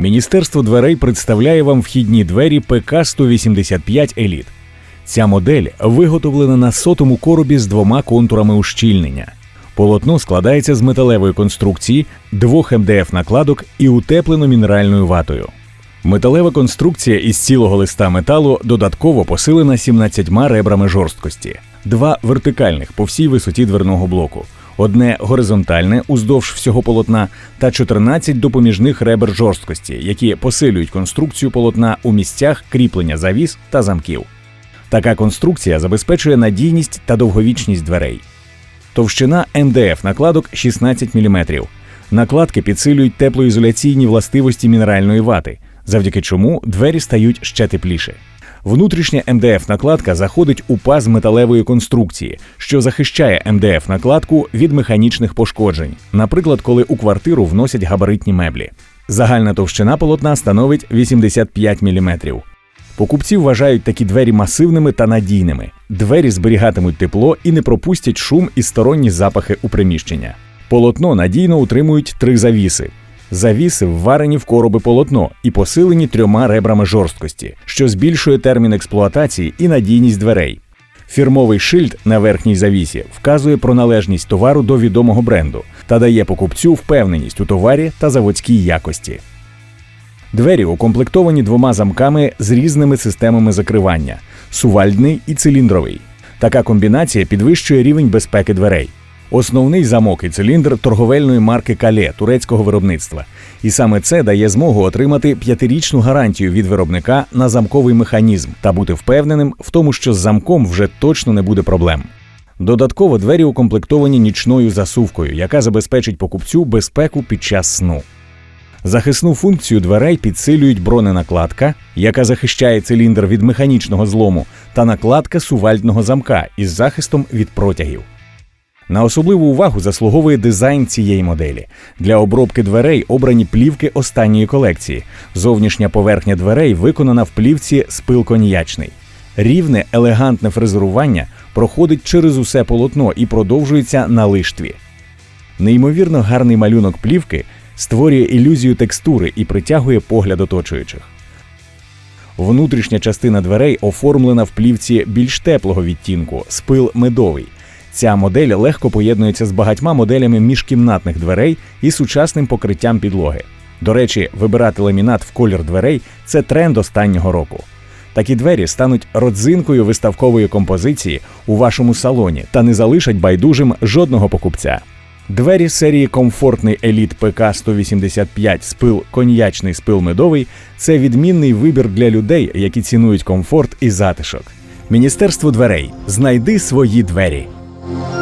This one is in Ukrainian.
Міністерство дверей представляє вам вхідні двері ПК 185 Еліт. Ця модель виготовлена на сотому коробі з двома контурами ущільнення. Полотно складається з металевої конструкції, двох МДФ накладок і утеплено мінеральною ватою. Металева конструкція із цілого листа металу додатково посилена 17 ребрами жорсткості, два вертикальних по всій висоті дверного блоку, одне горизонтальне уздовж всього полотна та 14 допоміжних ребер жорсткості, які посилюють конструкцію полотна у місцях кріплення завіс та замків. Така конструкція забезпечує надійність та довговічність дверей. Товщина МДФ накладок 16 мм. Накладки підсилюють теплоізоляційні властивості мінеральної вати, завдяки чому двері стають ще тепліше. Внутрішня МДФ накладка заходить у паз металевої конструкції, що захищає МДФ накладку від механічних пошкоджень, наприклад, коли у квартиру вносять габаритні меблі. Загальна товщина полотна становить 85 мм. Покупці вважають такі двері масивними та надійними. Двері зберігатимуть тепло і не пропустять шум і сторонні запахи у приміщення. Полотно надійно утримують три завіси. Завіси вварені в короби полотно і посилені трьома ребрами жорсткості, що збільшує термін експлуатації і надійність дверей. Фірмовий шильд на верхній завісі вказує про належність товару до відомого бренду та дає покупцю впевненість у товарі та заводській якості. Двері укомплектовані двома замками з різними системами закривання сувальдний і циліндровий. Така комбінація підвищує рівень безпеки дверей. Основний замок і циліндр торговельної марки Кале турецького виробництва. І саме це дає змогу отримати п'ятирічну гарантію від виробника на замковий механізм та бути впевненим в тому, що з замком вже точно не буде проблем. Додатково двері укомплектовані нічною засувкою, яка забезпечить покупцю безпеку під час сну. Захисну функцію дверей підсилюють броненакладка, яка захищає циліндр від механічного злому, та накладка сувальдного замка із захистом від протягів. На особливу увагу заслуговує дизайн цієї моделі. Для обробки дверей обрані плівки останньої колекції. Зовнішня поверхня дверей виконана в плівці спил коньячний. Рівне, елегантне фрезерування проходить через усе полотно і продовжується на лиштві. Неймовірно гарний малюнок плівки створює ілюзію текстури і притягує погляд оточуючих. Внутрішня частина дверей оформлена в плівці більш теплого відтінку спил медовий. Ця модель легко поєднується з багатьма моделями міжкімнатних дверей і сучасним покриттям підлоги. До речі, вибирати ламінат в колір дверей це тренд останнього року. Такі двері стануть родзинкою виставкової композиції у вашому салоні та не залишать байдужим жодного покупця. Двері серії комфортний еліт ПК 185 спил коньячний спил медовий це відмінний вибір для людей, які цінують комфорт і затишок. Міністерство дверей знайди свої двері. Thank you.